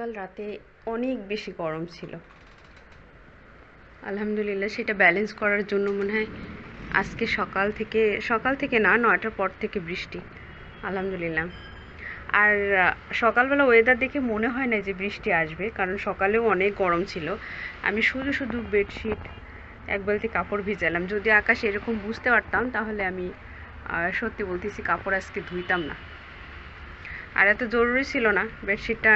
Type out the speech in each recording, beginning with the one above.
গতকাল রাতে অনেক বেশি গরম ছিল। আলহামদুলিল্লাহ সেটা ব্যালেন্স করার জন্য মনে হয় আজকে সকাল থেকে সকাল থেকে না, নয়টার পর থেকে বৃষ্টি। আলহামদুলিল্লাহ। আর সকালবেলা ওয়েদার দেখে মনে হয় না যে বৃষ্টি আসবে, কারণ সকালেও অনেক গরম ছিল। আমি শুধু শুধু বেডশিট এক বালতি কাপড় ভিজালাম। যদি আকাশ এরকম বুঝতে পারতাম, তাহলে আমি সত্যি বলতেছি কাপড় আজকে ধুইতাম না। আর এত জরুরি ছিল না বেডশিটটা।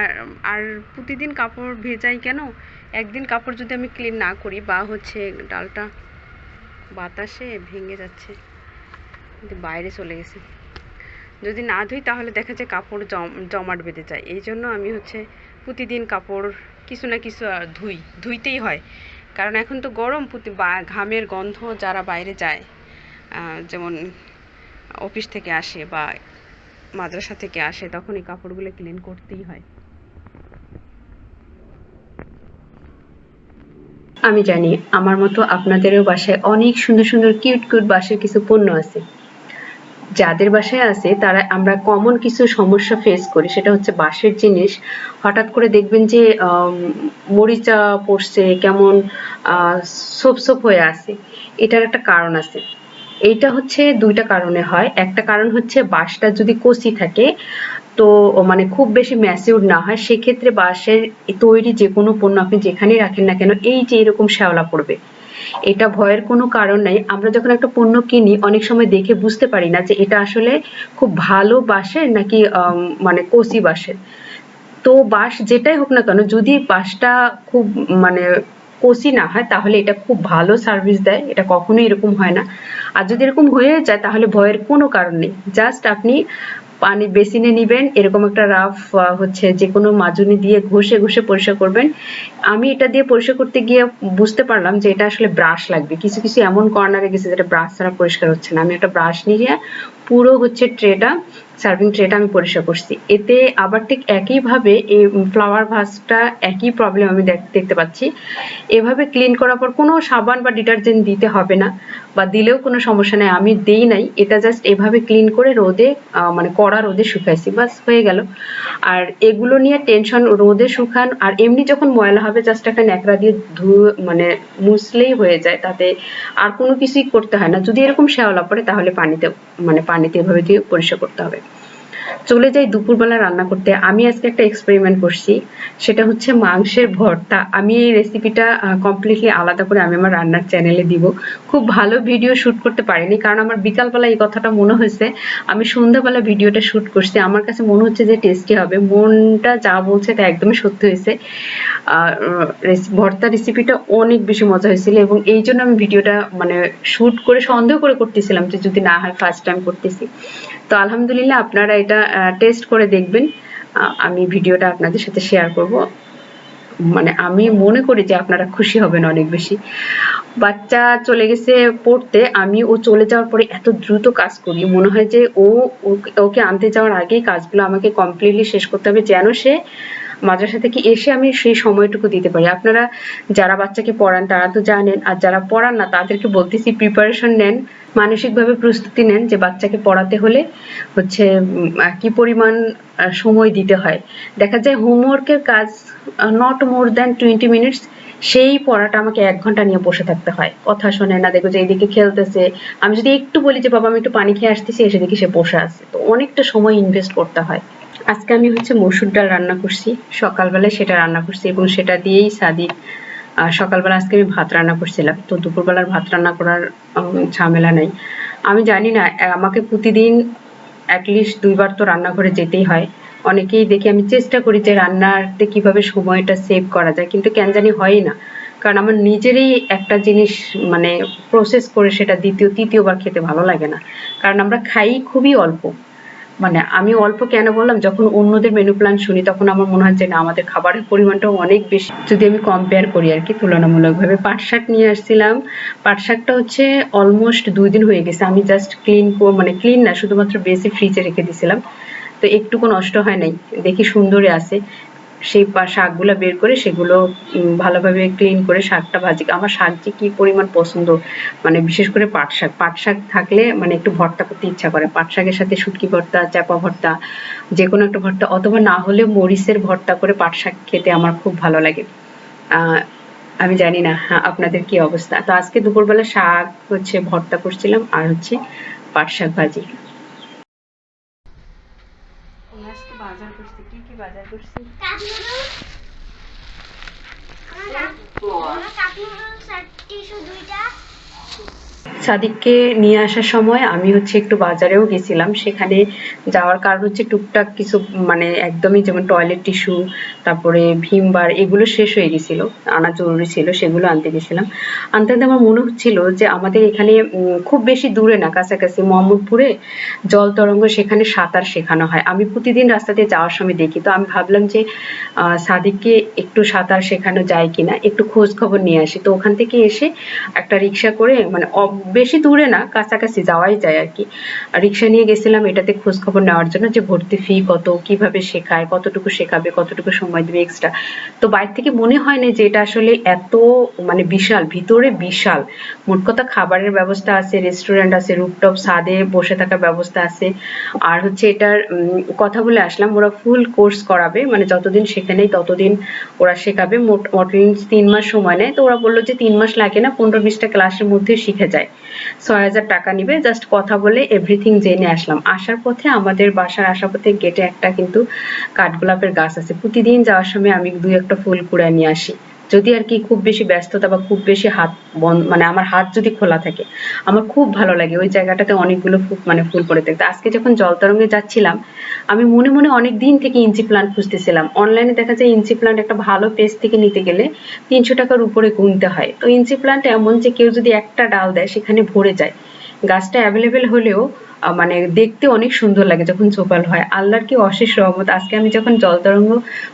আর প্রতিদিন কাপড় ভেজাই কেন? একদিন কাপড় যদি আমি ক্লিন না করি বা হচ্ছে ডালটা বাতাসে ভেঙে যাচ্ছে বাইরে চলে গেছে। যদি না ধুই তাহলে দেখা যায় কাপড় জম, জমাট বেঁধে যায়। এই জন্য আমি হচ্ছে প্রতিদিন কাপড় কিছু না কিছু ধুই, ধুইতেই হয়। কারণ এখন তো গরম, প্রতি ঘামের গন্ধ যারা বাইরে যায় যেমন অফিস থেকে আসে বা মাদ্রাসা থেকে আসে তখন এই কাপড়গুলো ক্লিন করতেই হয়। আমি জানি আমার মতো আপনাদেরও বাসায় অনেক সুন্দর সুন্দর কিউট কিউট বাসার কিছু পণ্য আছে। যাদের বাসায় আছে, তারা আমরা কমন কিছু সমস্যা ফেস করি, সেটা হচ্ছে বাঁশের জিনিস। হঠাৎ করে দেখবেন যে মরিচা পড়ছে, কেমন সোপ সোপ হয়ে আছে। এটার একটা কারণ আছে। এইটা হচ্ছে দুইটা কারণে হয়। একটা কারণ হচ্ছে বাঁশটা যদি কচি থাকে, তো মানে খুব বেশি ম্যাচিউর না হয়, সেক্ষেত্রে বাঁশের তৈরি যে কোনো পণ্য আপনি যেখানেই রাখেন না কেন, এই যে এরকম শ্যাওলা পড়বে, এটা ভয়ের কোনো কারণ নাই। আমরা যখন একটা পণ্য কিনি, অনেক সময় দেখে বুঝতে পারি না যে এটা আসলে খুব ভালো বাঁশের নাকি মানে কচি বাঁশের। তো বাঁশ যেটাই হোক না কেন, যদি বাঁশটা খুব মানে কচি না হয়, তাহলে এটা খুব ভালো সার্ভিস দেয়। এটা কখনোই এরকম হয় না। আর যদি এরকম হয়ে যায়, তাহলে ভয়ের কোনো কারণ নেই। জাস্ট আপনি পানি বেসিনে নিবেন, এরকম একটা রাফ হচ্ছে যে কোনো মাজুনি দিয়ে ঘষে ঘষে পরিষ্কার করবেন। আমি এটা দিয়ে পরিষ্কার করতে গিয়ে বুঝতে পারলাম যে এটা আসলে ব্রাশ লাগবে। কিছু কিছু এমন কর্নারে গেছে যেটা ব্রাশ ছাড়া পরিষ্কার হচ্ছে না। আমি একটা ব্রাশ নিয়ে পুরো হচ্ছে ট্রেটা সার্ভিং ট্রেটা আমি পরিষ্কার করছি। এতে আবার ঠিক একইভাবে এই ফ্লাওয়ার ভাসটা একই প্রবলেম আমি দেখতে পাচ্ছি। এভাবে ক্লিন করার পর কোনো সাবান বা ডিটারজেন্ট দিতে হবে না বা দিলেও কোনো সমস্যা নেই, আমি দেই নাই। এটা জাস্ট এভাবে ক্লিন করে রোদে মানে কড়া রোদে শুকাইছি, বাস হয়ে গেল। আর এগুলো নিয়ে টেনশন রোদে শুকান, আর এমনি যখন ময়লা হবে জাস্ট একটা ন্যাকড়া দিয়ে ধুয়ে মানে মুছলেই হয়ে যায়। তাতে আর কোনো কিছুই করতে হয় না। যদি এরকম শ্যাওলা পড়ে, তাহলে পানিতে মানে পানিতে এভাবে দিয়ে পরিষ্কার করতে হবে। চলে যাই দুপুরবেলা রান্না করতে। আমি আজকে একটা এক্সপেরিমেন্ট করছি। সেটা হচ্ছে মাংসের ভর্তা। আমি এই রেসিপিটা কমপ্লিটলি আলাদা করে আমি আমার রান্নার চ্যানেলে দিব। খুব ভালো ভিডিও শুট করতে পারিনি, কারণ আমার বিকালবেলা এই কথাটা মনে হয়েছে। আমি সন্ধ্যাবেলা ভিডিওটা শুট করছি। আমার কাছে মনে হচ্ছে যে টেস্টি হবে। মনটা যা বলছে তা একদমই সত্যি হয়েছে। ভর্তা রেসিপিটা অনেক বেশি মজা হয়েছিল এবং এই জন্য আমি ভিডিওটা মানে শুট করে সন্দেহ করে করতেছিলাম যে যদি না হয় ফার্স্ট টাইম করতেছি। তো আলহামদুলিল্লাহ আপনারা এটা টেস্ট করে দেখবেন। আমি ভিডিওটা আপনাদের সাথে শেয়ার করব। মানে আমি মনে করি যে আপনারা খুশি হবেন অনেক বেশি। বাচ্চা চলে গেছে পড়তে, আমি ও চলে যাওয়ার পরে এত দ্রুত কাজ করি। মনে হয় যে ও, ওকে- আনতে যাওয়ার আগেই কাজগুলো আমাকে কমপ্লিটলি শেষ করতে হবে, যেন সে মাদ্রাসা থেকে এসে আমি সেই সময়টুকু দিতে পারি। আপনারা যারা বাচ্চাকে পড়ান, তারা তো জানেন, আর যারা পড়ান না, তাদেরকে বলতেছি প্রিপারেশন নেন। মানসিকভাবে প্রস্তুতি নেন যে বাচ্চাকে পড়াতে হলে হচ্ছে কি পরিমাণ সময় দিতে হয়। দেখা যায় হোমওয়ার্কের কাজ not more than twenty minutes সেই পড়াটা আমাকে এক ঘণ্টা নিয়ে বসে থাকতে হয়। কথা শোনে না, দেখো যে এইদিকে খেলতেছে। আমি যদি একটু বলি যে, বাবা, আমি একটু পানি খেয়ে আসতেছি এসে দেখি সে বসে আছে। তো অনেকটা সময় ইনভেস্ট করতে হয়। আজকে আমি হচ্ছে মসুর ডাল রান্না করছি। সকালবেলায় সেটা রান্না করছি এবং সেটা দিয়েই সাদিক আহ, সকালবেলা আজকে আমি ভাত রান্না করছিলাম। তো দুপুরবেলার ভাত রান্না করার ঝামেলা নেই। আমি জানি না আমাকে প্রতিদিন অ্যাটলিস্ট দুইবার তো রান্নাঘরে যেতেই হয়। অনেকেই দেখি আমি চেষ্টা করি যে রান্নাতে কীভাবে সময়টা সেভ করা যায় কিন্তু কেন জানি হয়ই না। কারণ আমার নিজেরই একটা জিনিস মানে প্রসেস করে সেটা দ্বিতীয় তৃতীয়বার খেতে ভালো লাগে না। কারণ আমরা খাই খুবই অল্প। মানে আমি অল্প কেন বললাম, যখন অন্যদের মেনু প্ল্যান শুনি, তখন আমার মনে হয় যে না, আমাদের খাবারের পরিমাণটাও অনেক বেশি। যদি আমি কম্পেয়ার করি আর কি, তুলনামূলকভাবে পাট শাক নিয়ে আসছিলাম। পাট শাকটা হচ্ছে অলমোস্ট দুই দিন হয়ে গেছে। আমি জাস্ট ক্লিন মানে ক্লিন না, শুধুমাত্র বেশি ফ্রিজে রেখে দিয়েছিলাম তো একটুকু নষ্ট হয় নাই। দেখি সুন্দরই আছে। সেই শাকগুলো বের করে সেগুলো ভালোভাবে ক্লিন করে শাকটা ভাজি। আমার শাক যে কি পরিমাণ পছন্দ মানে বিশেষ করে পাট শাক। পাট শাক থাকলে মানে একটু ভর্তা করতে ইচ্ছা করে। পাট শাকের সাথে শুটকি ভর্তা চাপা ভর্তা যে কোনো একটা ভর্তা অথবা না হলে মরিচের ভর্তা করে পাট শাক খেতে আমার খুব ভালো লাগে। আমি জানি না হ্যাঁ, আপনাদের কি অবস্থা? তো আজকে দুপুরবেলা শাক হচ্ছে ভর্তা করছিলাম আর হচ্ছে পাট শাক ভাজি আজকে বাজার করছি কি কি বাজার করছি? কাপ নুডলস আর টিস্যু দুইটা। সাদিককে নিয়ে আসার সময় আমি হচ্ছে একটু বাজারেও গেছিলাম। সেখানে যাওয়ার কারণ হচ্ছে টুকটাক কিছু মানে একদমই যেমন টয়লেট টিস্যু তারপরে ভীম বার, এগুলো শেষ হয়ে গেছিল, আনা জরুরি ছিল, সেগুলো আনতে গেছিলাম। আনতে আনতে আমার মনে হচ্ছিল যে আমাদের এখানে খুব বেশি দূরে না, কাছাকাছি মোহাম্মদপুরে জল তরঙ্গ সেখানে সাঁতার শেখানো হয়। আমি প্রতিদিন রাস্তা দিয়ে যাওয়ার সময় দেখি, তো আমি ভাবলাম যে সাদিককে একটু সাঁতার শেখানো যায় কিনা, একটু খোঁজ খবর নিয়ে আসি। তো ওখান থেকে এসে একটা রিক্সা করে মানে বেশি দূরে না, কাছাকাছি যাওয়াই যায় আর কি। রিক্সা নিয়ে গেছিলাম, এটাতে খোঁজ খবর নেওয়ার জন্য যে ভর্তি ফি কত, কীভাবে শেখায়, কতটুকু শেখাবে, কতটুকু সময় দেবে এক্সট্রা তো বাইরে থেকে মনে হয় না যে এটা আসলে এত মানে বিশাল, ভিতরে বিশাল। মোট কথা খাবারের ব্যবস্থা আছে রেস্টুরেন্ট আছে রুপটপ ছাদে বসে থাকার ব্যবস্থা আছে। আর হচ্ছে এটার কথা বলে আসলাম, ওরা ফুল কোর্স করাবে মানে যতদিন সেখানেই ততদিন ওরা শেখাবে। মোট মোটামুটি তিন মাস সময় নেয়। তো ওরা বলল যে তিন মাস লাগে না, পনেরো বিশটা ক্লাসের মধ্যে শিখে যায়। ছয় হাজার টাকা নিবে জাস্ট কথা বলে এভরিথিং জেনে আসলাম। আসার পথে আমাদের বাসার আসার পথে গেটে একটা কিন্তু কাঠগোলাপের গাছ আছে। প্রতিদিন যাওয়ার সময় আমি দু একটা ফুল কুড়ায় নিয়ে আসি। যদি আর কি খুব বেশি ব্যস্ততা বা খুব বেশি হাত বন্ধ মানে আমার হাত যদি খোলা থাকে, আমার খুব ভালো লাগে ওই জায়গাটাতে অনেকগুলো ফুল মানে ফুল পড়ে থাকতে। আজকে যখন জলতরঙ্গে যাচ্ছিলাম, আমি মনে মনে অনেক দিন থেকে ইঞ্চি প্লান্ট খুঁজতেছিলাম। অনলাইনে দেখা যায় ইঞ্চি প্লান্ট একটা ভালো পেজ থেকে নিতে গেলে তিনশো টাকার উপরে গুনতে হয়। তো ইঞ্চি প্লান্ট এমন যে কেউ যদি একটা ডাল দেয়, সেখানে ভরে যায়। গাছটা অ্যাভেলেবেল হলেও মানে দেখতে অনেক সুন্দর লাগে যখন ঝোপাল হয়। আল্লাহর কি অশেষ রহমত। আজকে আমি যখন জল জলতরঙ্গ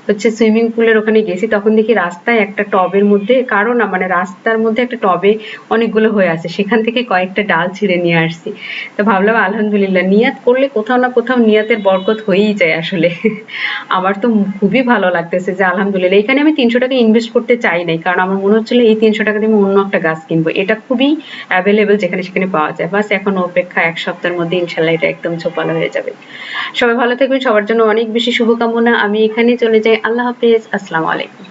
হচ্ছে সুইমিং পুলের ওখানে গেছি, তখন দেখি রাস্তায় একটা টবের মধ্যে কারও না মানে রাস্তার মধ্যে একটা টবে অনেকগুলো হয়ে আছে। সেখান থেকে কয়েকটা ডাল ছিঁড়ে নিয়ে আসছি। তো ভাবলাম, আলহামদুলিল্লাহ, নিয়াত করলে কোথাও না কোথাও নিয়াতের বরকত হয়েই যায় আসলে। আমার তো খুবই ভালো লাগতেছে যে আলহামদুলিল্লাহ এখানে আমি তিনশো টাকা ইনভেস্ট করতে চাই নাই, কারণ আমার মনে হচ্ছিল এই তিনশো টাকা দিয়ে আমি অন্য একটা গাছ কিনবো। এটা খুবই অ্যাভেলেবেল যেখানে সেখানে পাওয়া যায়। বাস এখন অপেক্ষা এক সপ্তাহের মধ্যে ইনশাল্লাহ এটা একদম ছোপানো হয়ে যাবে। সবাই ভালো থাকবেন, সবার জন্য অনেক বেশি শুভকামনা। আমি এখানে চলে যাই। আল্লাহ হাফিজ। আসসালামু আলাইকুম।